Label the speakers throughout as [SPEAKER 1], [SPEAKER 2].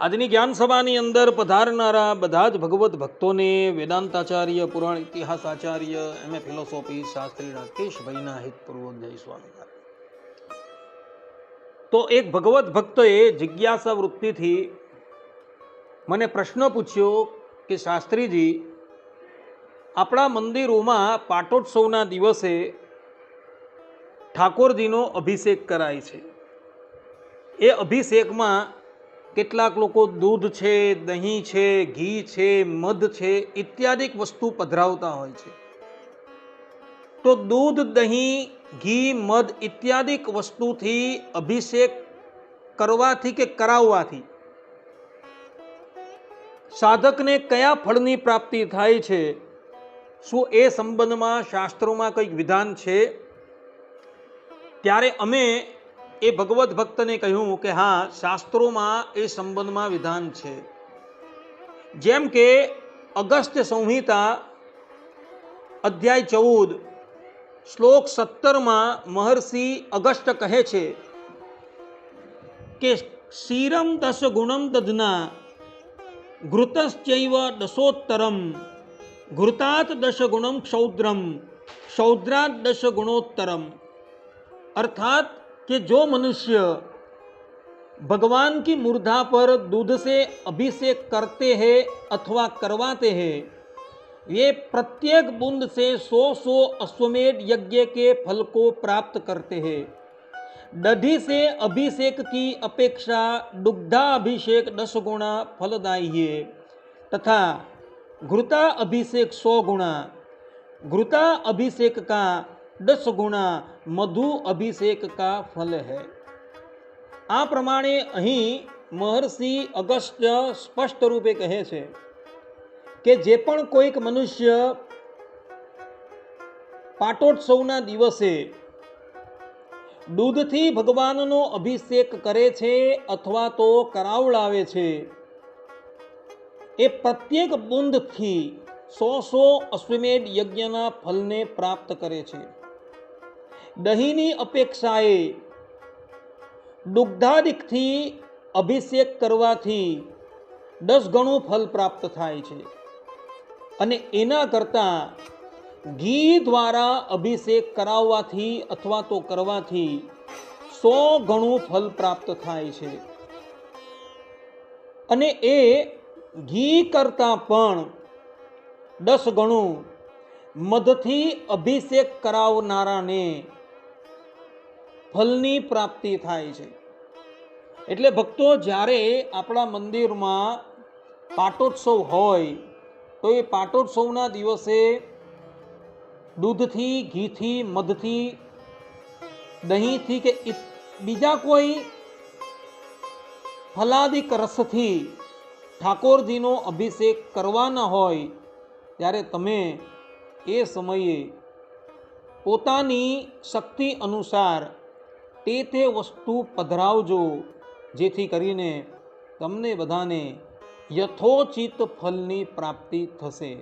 [SPEAKER 1] આજની જ્ઞાન સભાની અંદર પધારનારા બધા જ ભગવત ભક્તોને વેદાંતાચાર્ય, પુરાણ ઇતિહાસ આચાર્ય, એમ. એ. ફિલોસોફી શાસ્ત્રી રાકેશભાઈના હિતપૂર્વક જય સ્વામિનારાયણ. તો એક ભગવત ભક્તએ જિજ્ઞાસા વૃત્તિથી મને પ્રશ્ન પૂછ્યો કે શાસ્ત્રીજી, આપણા મંદિરોમાં પાટોત્સવના દિવસે ઠાકોરજીનો અભિષેક કરાય છે. એ અભિષેકમાં કેટલાક લોકો દૂધ છે, દહીં છે, ઘી છે, મધ છે ઇત્યાદિક વસ્તુ પધરાવતા હોય છે. તો દૂધ, દહીં, ઘી, મધ ઇત્યાદિક વસ્તુથી અભિષેક કરવાથી કે કરાવવાથી? સાધકને કયા ફળની પ્રાપ્તિ થાય છે? શું એ સંબંધમાં શાસ્ત્રોમાં કંઈક વિધાન છે? ત્યારે અમે એ ભગવત ભક્તને કહ્યું કે હા, શાસ્ત્રોમાં એ સંબંધમાં વિધાન છે. જેમ કે અગસ્ત્ય સંહિતા અધ્યાય ચૌદ, શ્લોક સત્તરમાં મહર્ષિ અગસ્ત કહે છે કે શીરમ દસ ગુણમ દધના ઘૃતશ્ચૈવ દશોત્તરમ ઘૃતાત દશ ગુણમ ક્ષૌદ્રમ ક્ષૌદ્રાત દશ ગુણોત્તરમ. અર્થાત कि जो मनुष्य भगवान की मूर्धा पर दूध से अभिषेक करते हैं अथवा करवाते हैं, ये प्रत्येक बूंद से सौ सौ अश्वमेध यज्ञ के फल को प्राप्त करते हैं। दधी से अभिषेक की अपेक्षा दुग्धा अभिषेक दस गुणा फलदायी है, तथा घृता अभिषेक सौ गुणा। घृता अभिषेक का દસ ગુણા મધુ અભિષેક કા ફલ હૈ. આ પ્રમાણે અહીં મહર્ષિ અગસ્ત્ય સ્પષ્ટ રૂપે કહે છે કે જે પણ કોઈક મનુષ્ય પાટોત્સવના દિવસે દૂધથી ભગવાનનો અભિષેક કરે છે અથવા તો કરાવડાવે છે, એ પ્રત્યેક બુંદથી સો સો અશ્વમેધ યજ્ઞના ફલને પ્રાપ્ત કરે છે. દહીંની અપેક્ષાએ દુગ્ધાદિકથી અભિષેક કરવાથી દસ ગણું ફલ પ્રાપ્ત થાય છે. અને એના કરતાં ઘી દ્વારા અભિષેક કરાવવાથી અથવા તો કરવાથી સો ગણું ફલ પ્રાપ્ત થાય છે. અને એ ઘી કરતાં પણ દસ ગણું મધથી અભિષેક કરાવનારાને ફલની પ્રાપ્તિ થાય છે. એટલે ભક્તો, જ્યારે આપણા મંદિરમાં પાટોત્સવ હોય, તો એ પાટોત્સવના દિવસે દૂધથી, ઘીથી, મધથી, દહીંથી કે બીજા કોઈ ફલાદિક રસથી ઠાકોરજીનો અભિષેક કરવાના હોય, ત્યારે તમે એ સમયે પોતાની શક્તિ અનુસાર તે તે વસ્તુ પધરાવજો, જેથી કરીને તમને બધાને યથોચિત ફલની પ્રાપ્તિ થશે.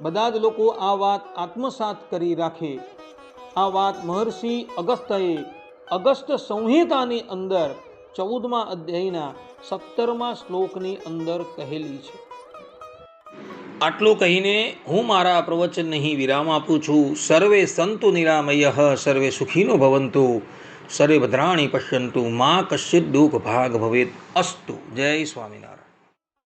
[SPEAKER 1] બધા જ લોકો આ વાત આત્મસાત કરી રાખે. આ વાત મહર્ષિ અગસ્તએ અગસ્ત સંહિતાની અંદર ચૌદમા અધ્યાયના સત્તરમા શ્લોકની અંદર કહેલી છે. આટલું કહીને હું મારા પ્રવચન નહીં વિરામ આપું છું. સર્વે સંતુ નિરામય, સર્વે સુખીનો ભવંતુ. સર્વે ભદ્રાણી પશ્યંતુ મા કશ્ચિત દુઃખ ભાગ ભવેત અસ્તુ. જય સ્વામિનારાયણ.